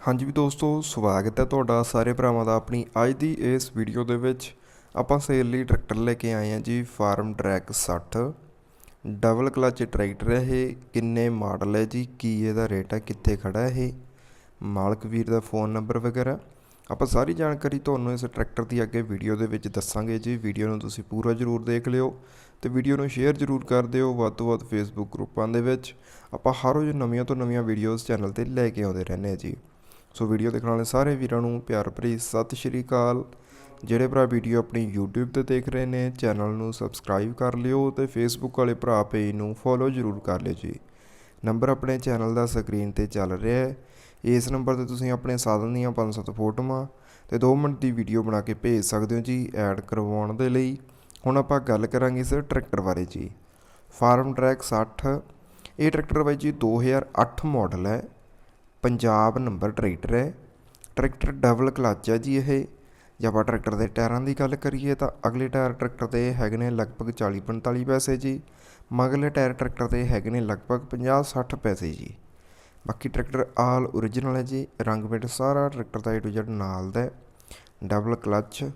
ਹਾਂਜੀ ਵੀ ਦੋਸਤੋ, ਸਵਾਗਤ ਹੈ ਤੁਹਾਡਾ ਸਾਰੇ ਭਰਾਵਾਂ ਦਾ ਆਪਣੀ ਅੱਜ ਦੀ ਇਸ ਵੀਡੀਓ ਦੇ ਵਿੱਚ। ਆਪਾਂ ਸੇਲ ਲਈ ਟਰੈਕਟਰ ਲੈ ਕੇ ਆਏ ਹਾਂ ਜੀ, Farmtrac 60 double clutch tractor ਹੈ ਇਹ, ਕਿੰਨੇ ਮਾਡਲ ਹੈ ਜੀ, ਕੀ ਇਹਦਾ ਰੇਟ ਹੈ, ਕਿੱਥੇ ਖੜਾ ਹੈ ਇਹ? ਮਾਲਕ ਵੀਰ ਦਾ ਫੋਨ ਨੰਬਰ ਵਗੈਰਾ। ਆਪਾਂ ਸਾਰੀ ਜਾਣਕਾਰੀ ਤੁਹਾਨੂੰ ਇਸ ਟਰੈਕਟਰ ਦੀ ਅੱਗੇ ਵੀਡੀਓ ਦੇ ਵਿੱਚ ਦੱਸਾਂਗੇ ਜੀ। ਵੀਡੀਓ ਨੂੰ ਤੁਸੀਂ ਪੂਰਾ ਜ਼ਰੂਰ ਦੇਖ ਲਿਓ ਤੇ ਵੀਡੀਓ ਨੂੰ ਸ਼ੇਅਰ ਜ਼ਰੂਰ ਕਰ ਦਿਓ, ਵੱਧ ਤੋਂ ਵੱਧ ਫੇਸਬੁੱਕ ਗਰੁੱਪਾਂ ਦੇ ਵਿੱਚ। ਆਪਾਂ ਹਰ ਰੋਜ਼ ਨਵੀਆਂ ਤੋਂ ਨਵੀਆਂ ਵੀਡੀਓਜ਼ ਚੈਨਲ ਤੇ ਲੈ ਕੇ ਆਉਂਦੇ ਰਹਿੰਦੇ ਹਾਂ ਜੀ। ਸੋ ਵੀਡੀਓ ਦੇਖਣ ਵਾਲੇ ਸਾਰੇ ਵੀਰਾਂ ਨੂੰ ਪਿਆਰ ਭਰੀ ਸਤਿ ਸ਼੍ਰੀ ਅਕਾਲ। ਜਿਹੜੇ ਭਰਾ ਵੀਡੀਓ ਆਪਣੀ YouTube ਤੇ ਦੇਖ ਰਹੇ ਨੇ ਚੈਨਲ ਨੂੰ ਸਬਸਕ੍ਰਾਈਬ ਕਰ ਲਿਓ ਤੇ Facebook ਵਾਲੇ ਭਰਾ ਪੇਜ ਨੂੰ ਫੋਲੋ ਜ਼ਰੂਰ ਕਰ ਲਿਓ ਜੀ। ਨੰਬਰ ਆਪਣੇ ਚੈਨਲ ਦਾ ਸਕਰੀਨ ਤੇ ਚੱਲ ਰਿਹਾ ਹੈ। ਇਸ ਨੰਬਰ ਤੇ ਤੁਸੀਂ ਆਪਣੇ ਸਾਧਨ ਦੀਆਂ 5-7 ਫੋਟੋਆਂ ਤੇ 2 ਮਿੰਟ ਦੀ ਵੀਡੀਓ ਬਣਾ ਕੇ ਭੇਜ ਸਕਦੇ ਹੋ ਜੀ ਐਡ ਕਰਵਾਉਣ ਦੇ ਲਈ। ਹੁਣ ਆਪਾਂ ਗੱਲ ਕਰਾਂਗੇ ਇਸ ਟਰੈਕਟਰ ਬਾਰੇ ਜੀ। ਫਾਰਮ ਟਰੈਕ 60 ਇਹ ਟਰੈਕਟਰ ਬਾਈ ਜੀ 2008 ਮਾਡਲ ਹੈ। ਪੰਜਾਬ ਨੰਬਰ ਟਰੈਕਟਰ ਹੈ। ਟਰੈਕਟਰ ਡਬਲ ਕਲੱਚ ਹੈ ਜੀ ਇਹ। ਜੇ ਆਪਾਂ ਟਰੈਕਟਰ ਦੇ ਟਾਇਰਾਂ ਦੀ ਗੱਲ ਕਰੀਏ ਤਾਂ ਅਗਲੇ ਟਾਇਰ ਟਰੈਕਟਰ ਦੇ ਹੈਗੇ ਨੇ ਲਗਭਗ 40 45 ਪੈਸੇ ਜੀ। ਮਗਲੇ ਟਾਇਰ ਟਰੈਕਟਰ ਦੇ ਹੈਗੇ ਨੇ ਲਗਭਗ 50 60 ਪੈਸੇ ਜੀ। ਬਾਕੀ ਟਰੈਕਟਰ ਆਲ ਓਰੀਜਨਲ ਹੈ ਜੀ। ਰੰਗ ਪੇਂਟ ਸਾਰਾ ਟਰੈਕਟਰ ਦਾ A to Z ਨਾਲ ਦਾ double clutch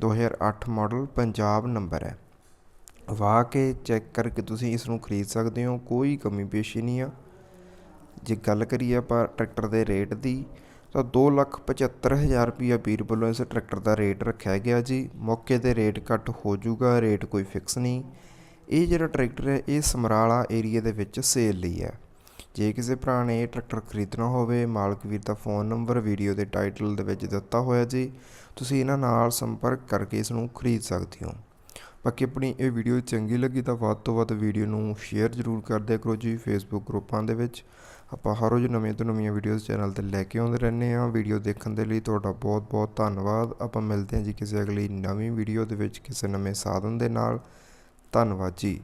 2008 model Punjab number ਹੈ। ਵਾਹ ਕੇ ਚੈੱਕ ਕਰਕੇ ਤੁਸੀਂ ਇਸ ਨੂੰ ਖਰੀਦ ਸਕਦੇ ਹੋ। ਕੋਈ ਕਮੀ ਪੇਸ਼ੀ ਨਹੀਂ ਆ। ਜੇ ਗੱਲ ਕਰੀਏ ਆਪਾਂ ਟਰੈਕਟਰ ਦੇ ਰੇਟ ਦੀ, ਤਾਂ 275000 ਰੁਪਈਆ ਵੀਰ ਵੱਲੋਂ ਇਸ ਟਰੈਕਟਰ ਦਾ ਰੇਟ ਰੱਖਿਆ ਗਿਆ ਜੀ। ਮੌਕੇ ਤੇ ਰੇਟ ਘੱਟ ਹੋ ਜਾਊਗਾ, ਰੇਟ ਕੋਈ ਫਿਕਸ ਨਹੀਂ। ਇਹ ਜਿਹੜਾ ਟਰੈਕਟਰ ਹੈ, ਇਹ ਸਮਰਾਲਾ ਏਰੀਆ ਦੇ ਵਿੱਚ ਸੇਲ ਲਈ ਹੈ। ਜੇ ਕਿਸੇ ਭਰਾ ਨੇ ਇਹ ਟਰੈਕਟਰ ਖਰੀਦਣਾ ਹੋਵੇ, ਮਾਲਕ ਵੀਰ ਦਾ ਫੋਨ ਨੰਬਰ, ਵੀਡੀਓ ਦੇ ਟਾਈਟਲ ਦੇ ਵਿੱਚ ਦਿੱਤਾ ਹੋਇਆ ਜੀ, ਤੁਸੀਂ ਇਹਨਾਂ ਨਾਲ ਸੰਪਰਕ ਕਰਕੇ ਇਸ ਨੂੰ ਖਰੀਦ ਸਕਦੇ ਹੋ। ਬਾਕੀ ਆਪਣੀ ਇਹ ਵੀਡੀਓ ਚੰਗੀ ਲੱਗੀ ਤਾਂ ਵੱਧ ਤੋਂ ਵੱਧ ਵੀਡੀਓ ਨੂੰ ਸ਼ੇਅਰ ਜ਼ਰੂਰ ਕਰਦੇ ਕਰੋ ਜੀ ਫੇਸਬੁੱਕ ਗਰੁੱਪਾਂ ਦੇ ਵਿੱਚ। ਆਪਾਂ ਹਰ ਰੋਜ਼ ਨਵੀਆਂ ਤੋਂ ਨਵੀਆਂ ਵੀਡੀਓਜ਼ ਚੈਨਲ ਤੇ ਲੈ ਕੇ ਆਉਂਦੇ ਰਹਿੰਦੇ ਹਾਂ। ਵੀਡੀਓ ਦੇਖਣ ਦੇ ਲਈ ਤੁਹਾਡਾ ਬਹੁਤ ਬਹੁਤ ਧੰਨਵਾਦ। ਆਪਾਂ ਮਿਲਦੇ ਹਾਂ ਜੀ ਕਿਸੇ ਅਗਲੀ ਨਵੀਂ ਵੀਡੀਓ ਦੇ ਵਿੱਚ ਕਿਸੇ ਨਵੇਂ ਸਾਧਨ ਦੇ ਨਾਲ। ਧੰਨਵਾਦ ਜੀ।